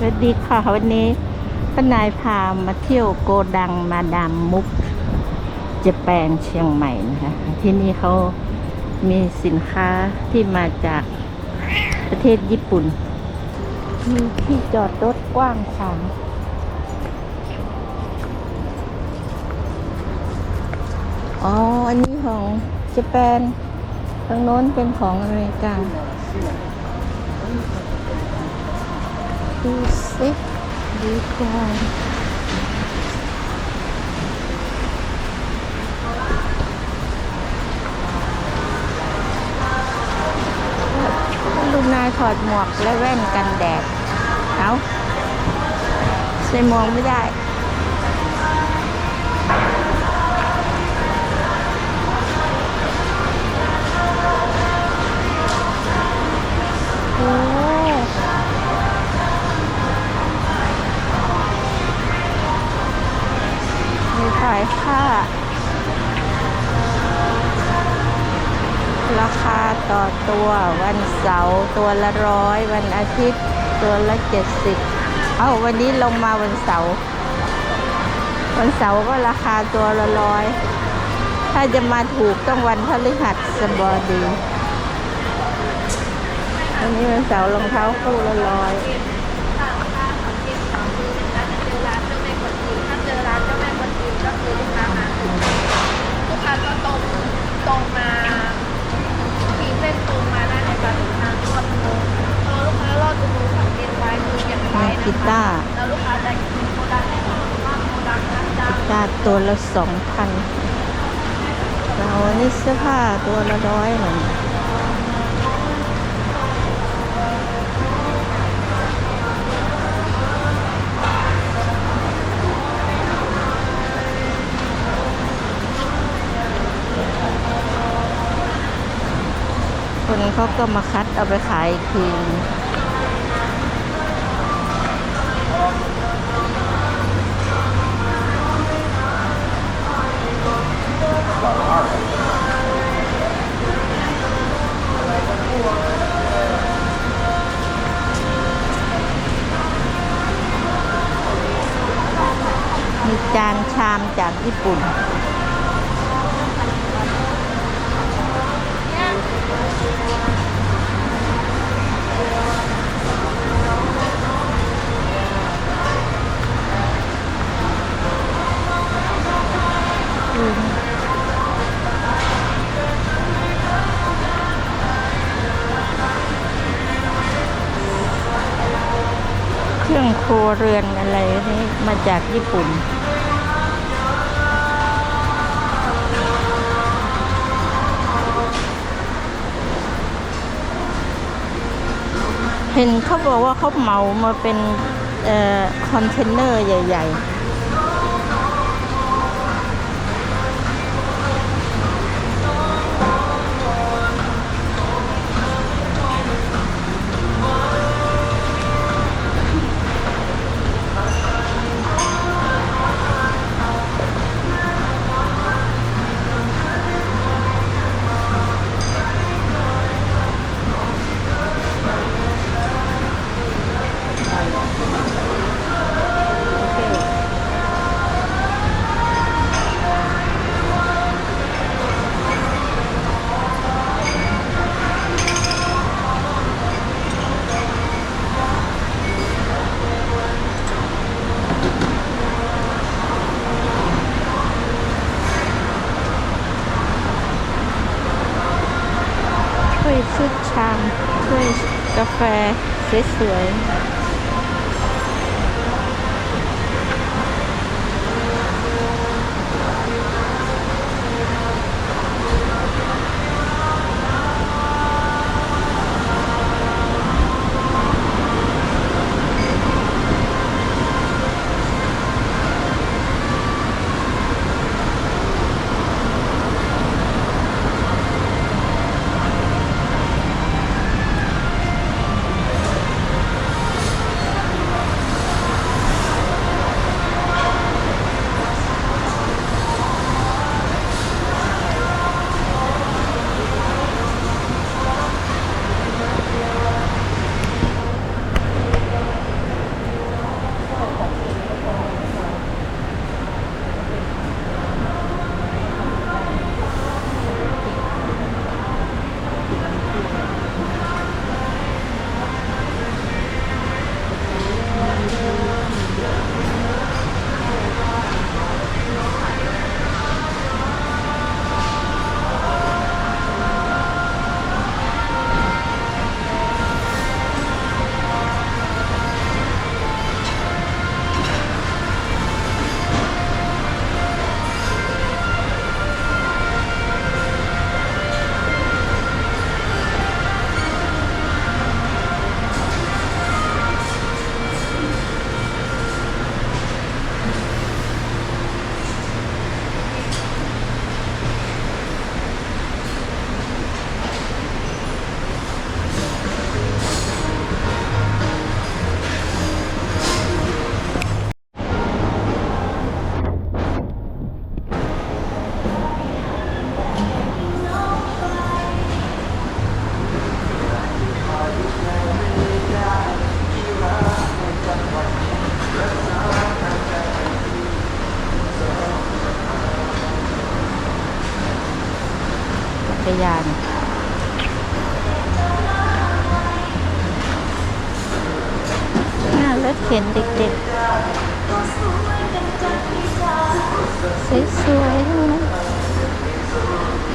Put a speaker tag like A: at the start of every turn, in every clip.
A: สวัสดีค่ะวันนี้ป้านายพามาเที่ยวโกดังมาดามมุกเจแปนเชียงใหม่นะคะที่นี่เขามีสินค้าที่มาจากประเทศญี่ปุ่น มีที่จอดรถกว้างขวางอ๋อ อันนี้ของเจแปนทางโน้นเป็นของอเมริกา ดูสิดีกว่าลูกนายถอดหมวกและแว่นกันแดด เอาใส่มวกไม่ได้โอ้ ตัว วันเสาร์ตัวละร้อยวันอาทิตย์ตัวละเจ็ดสิบเอ้าวันนี้ลงมาวันเสาร์วันเสาร์ก็ราคาตัวละร้อยถ้าจะมาถูกต้องวันพฤหัสบดีวันนี้วันเสาร์รองเท้าคู่ละร้อย
B: ถ้าเจอร้านเจ้าแม่กวนอิมก็คือลูกค้ามาลูกค้าก็ตรงตรงมาขี่เส้นตรงมาได้เลยค่ะถึงทางรอดอุโมงค์พอลูกค้ารอดอุโมงค์สังเกตไว้คือเก็บไว้
A: มี
B: นะ
A: กี
B: คะ
A: ตาร์
B: แล้วลูกค้าจะกินโคดังแน่นอนว่าโคดังนะจ๊ะ
A: กีตาร์ตัว ละสองพันเราอันนี้เสื้อผ้าตัวละร้อยเหมือนคนเขาก็มาคัดเอาไปขายอีก มีจานชามจากญี่ปุ่น รื่องครัวเรือนอะไรนี่มาจากญี่ปุ่น เห็นเขาบอกว่าเขาเหมามาเป็นออคอนเทนเนอร์ใหญ่ ๆ ถ้วยกาแฟสวย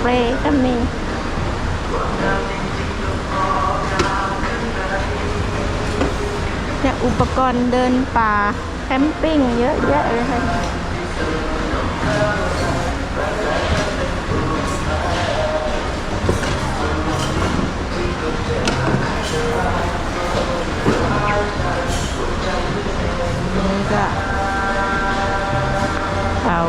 A: เปรย์ก็มีเนี่ยอุปกรณ์เดินป่าแคมปิ้งเยอะแยะเลยค่ะนี่ก็เขา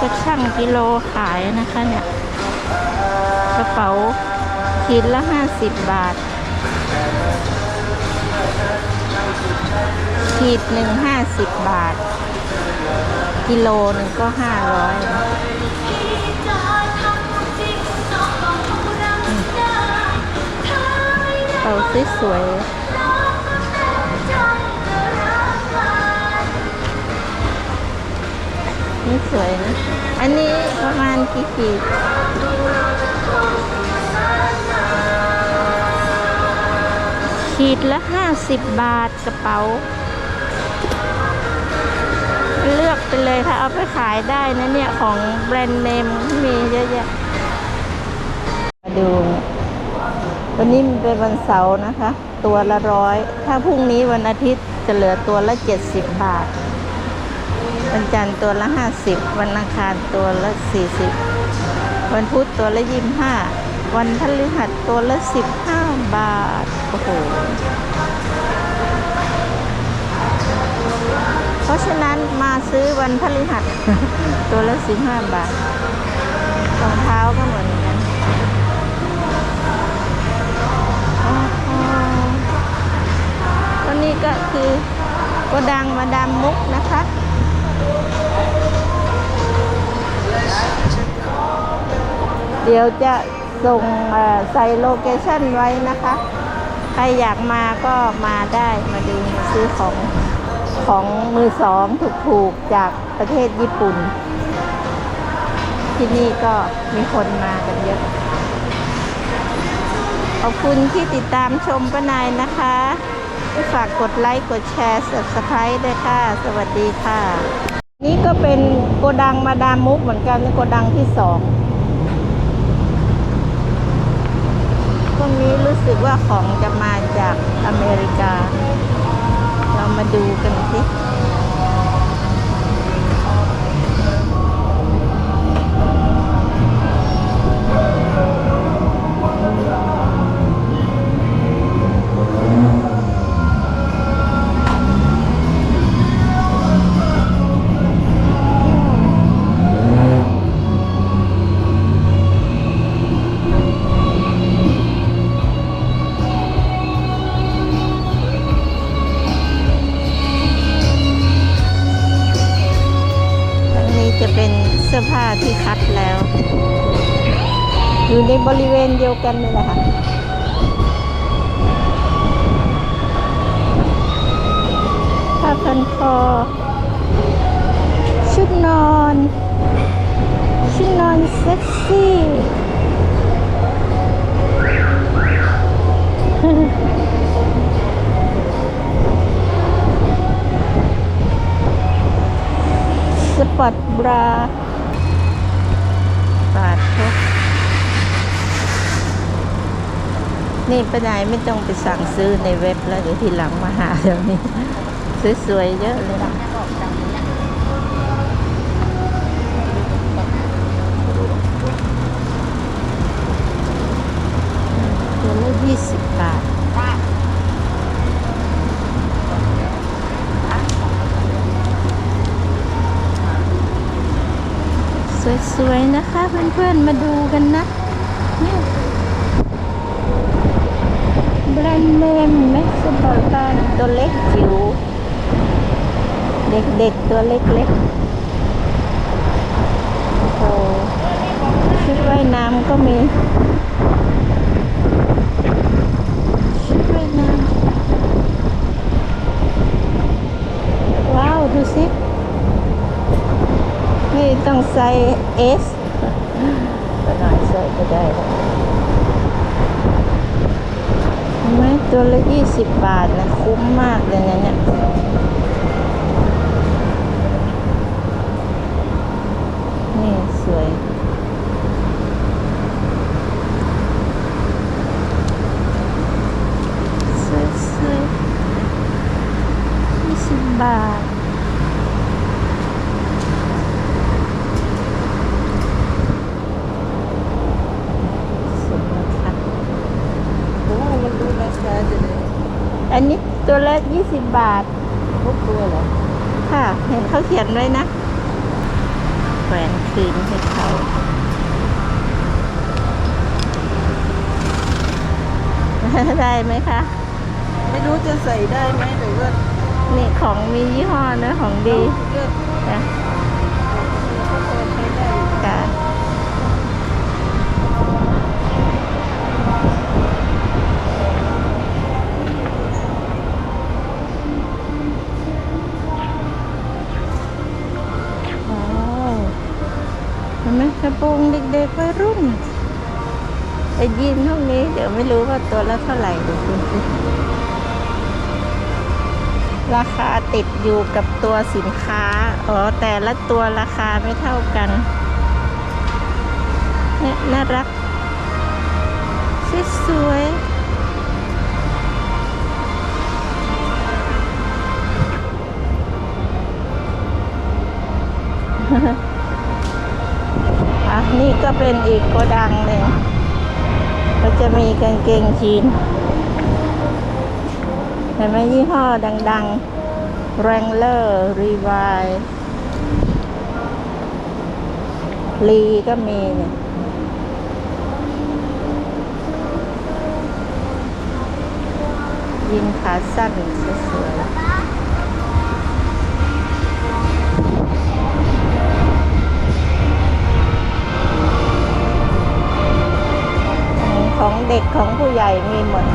B: ก็
A: ช่างกิโลขายนะคะเนี่ย กระเป๋าขีดละห้าสิบบาท ขีดหนึ่งห้าสิบบาท กิโลหนึ่งก็ห้าร้อยเป๋าสวยๆ นี่สวยนะ อันนี้ประมาณกี่ขีดขีดละห้าสิบบาทกระเป๋า เลือกไปเลยค่ะเอาไปขายได้นะเนี่ย ของแบรนด์เนมมีเยอะแยะ มาดู วันนี้มันเป็นวันเสาร์นะคะ ตัวละร้อย ถ้าพรุ่งนี้วันอาทิตย์จะเหลือตัวละเจ็ดสิบบาท วันจันทร์ตัวละห้าสิบวันอังคารตัวละสี่สิบวันพุธตัวละยี่ห้าวันพฤหัสตัวละสิบห้าบาท โอ้โห เพราะฉะนั้นมาซื้อวันพฤหัส ตัวละสิบห้าบาทรองเท้าก็เหมือนกันอ๋อตัวนี้ก็คือโกดังมาดามมุกนะคะ เดี๋ยวจะส่งใส่โลเคชั่นไว้นะคะ ใครอยากมาก็มาได้มาดูมาซื้อของของมือสองถูกๆจากประเทศญี่ปุ่น ที่นี่ก็มีคนมากันเยอะขอบคุณที่ติดตามชมป้านายนะคะ ฝากกดไลค์ กดแชร์ subscribe ด้วยค่ะ สวัสดีค่ะ นี่ก็เป็นโกดังมาดามมุกเหมือนกันโกดังที่สอง งนี้รู้สึกว่าของจะมาจากอเมริกา เรามาดูกันสิ พันคอชุดนอน ชุดนอนเซ็กซี่สปอร์ตบราบาททุกนี่ไปไหนไม่ต้องไปสั่งซื้อในเว็บแล้วเดี๋ยวทีหลังมาหาเดี๋ยวนี้ สวยๆเยอะเลยนะตัวละยี่สิบบาทสวยๆนะคะเพื่อนๆมาดูกันนะแบรนด์เนมแม็กซ์บอลตันตัวเล็กจิ๋ว เด็กๆตัวเล็กๆโอ้โหชุดว่ายน้ำก็มีชุดว่ายน้ำว้าว ดูสินี่ต้องใส่เอสก็หน่อยใส่ก็ได้แล้วเห็นไหมตัวละยี่สิบบาทนะ คุ้มมากเลยนะเนี่ย นี่สวย สวยสวยยี่สิบบาท สุดนะคะ
C: โอ้มันดูราคาจะเลย
A: อันนี้ตัวละยี่สิ บบาท
C: ทุกตัวเหรอ
A: ค่ะ เห็นเขาเขียนไว้นะแขวนคืนให้เขาได้ไหมคะ
C: ไม่รู้จะใส่ได้ไหมแต่ว่า
A: นี่ของมียี่ห้อนะของดี
C: เลือก
A: นะ
C: ก็
A: โปรงเด็กๆวัยรุ่นไอ้ยีนพวกนี้เดี๋ยวไม่รู้ว่าตัวละเท่าไหร่ดูสิราคาติดอยู่กับตัวสินค้า อ๋อ แต่ละตัวราคาไม่เท่ากันเนี่ยน่ารักสวยๆอะ นี่ก็เป็นอีกโกดังหนึ่งก็จะมีกางเกงจีนเห็นไหมยี่ห้อดังๆ Wrangler Levi ลีก็มีเนี่ยยินขาสั้นสวยๆ ใหญ่มีหมด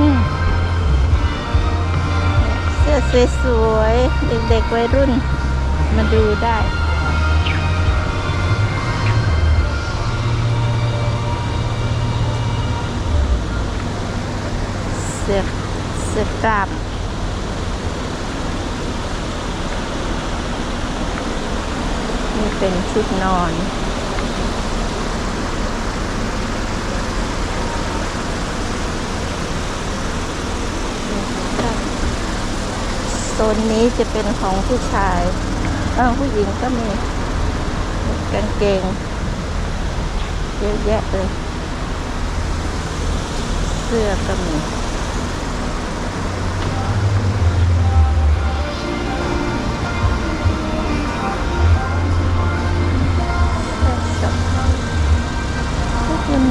A: อืมเสื้อสวยๆ เด็กๆวัยรุ่นมาดูได้ กล้ามนี่เป็นชุดนอนโซนนี้จะเป็นของผู้ชายเออผู้หญิงก็มีกางเกงเยอะแยะเลย เสื้อก็มี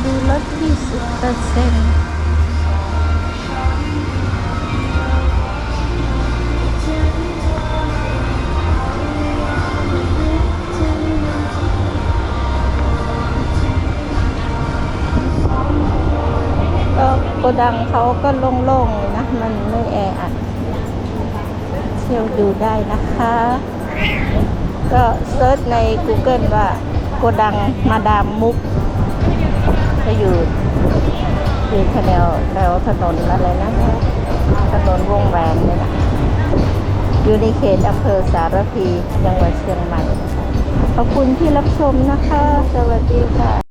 A: ดูลด 20เปอร์เซ็นต์ก็โกดังเขาก็โล่งๆนะ มันไม่แออัดเที่ยวดูได้นะคะ ก็เซิร์ชใน Google ว่าโกดังมาดามมุก อยู่อยู่แถวแถวถนนอะไรนะถนนวงแหวนเนี่ยนะอยู่ในเขตอำเภอสารพีจังหวัดเชียงใหม่ขอบคุณที่รับชมนะคะ สวัสดีค่ะ